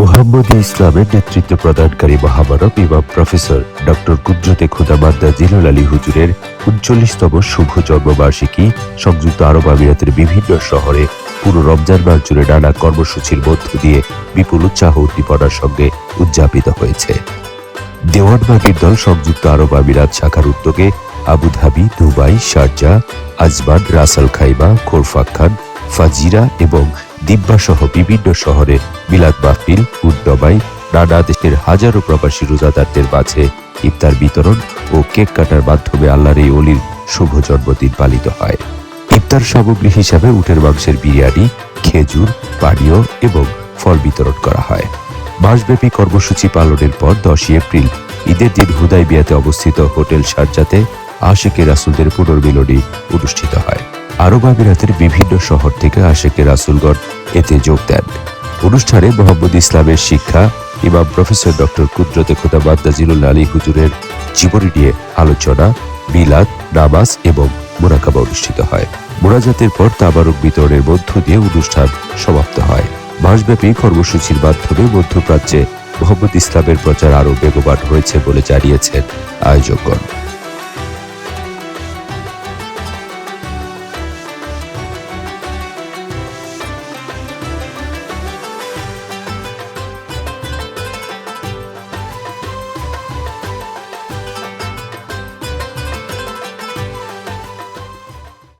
মোহাম্মদ ইসলামের নেতৃত্ব প্রদানকারী মহামানব ইমাম প্রফেসর ডক্টর কুদরতে খুদাবাদ্দা জিলুল আলী হুজুরের উনচল্লিশতম শুভ জন্মবার্ষিকী সংযুক্ত আরব আমিরাতের বিভিন্ন শহরে পুরো রমজান মাস জুড়ে নানা কর্মসূচির মধ্য দিয়ে বিপুল উৎসাহ উদ্দীপনার সঙ্গে উদযাপিত হয়েছে। দেওয়ানবাগির দল সংযুক্ত আরব আমিরাত শাখার উদ্যোগে Abu Dhabi, Dubai, Sharjah, Ajman, Ras al Khaimah Khorfakkan, Fujairah এবং দিব্যা সহ বিভিন্ন শহরে মিলাদ মাহফিল উদ্দমাই নানা দেশের হাজারো প্রবাসী রোজাদারদের মাঝে ইফতার বিতরণ ও কেক কাটার মাধ্যমে আল্লাহর এই অলির শুভ জন্মদিন পালিত হয়। ইফতার সামগ্রী হিসাবে উটের মাংসের বিরিয়ানি, খেজুর, পানীয় এবং ফল বিতরণ করা হয়। মাসব্যাপী কর্মসূচি পালনের পর দশই এপ্রিল ঈদের দিন হুদাই বিয়াতে অবস্থিত হোটেল সারজাতে আশেকে রাসুলদের পুনর্মিলনী অনুষ্ঠিত হয়। আরব আমিরাতের বিভিন্ন শহর থেকে আশেকে রাসুলগড় এতে যোগ দেন। অনুষ্ঠানে মোহাম্মদ ইসলামের শিক্ষা, ইমাম প্রফেসর ডক্টর কুদরতে খোদা মাদ্দাজিলুল আলী হুজুরের জীবনী নিয়ে আলোচনা, মিলাদ, নামাজ এবং মোনাকাবা অনুষ্ঠিত হয়। মোরাজাতের পর তাবারক বিতরণের মধ্য দিয়ে অনুষ্ঠান সমাপ্ত হয়। মাসব্যাপী কর্মসূচির মাধ্যমে মধ্যপ্রাচ্যে মোহাম্মদ ইসলামের প্রচার আরও বেগবান হয়েছে বলে জানিয়েছেন আয়োজকগণ।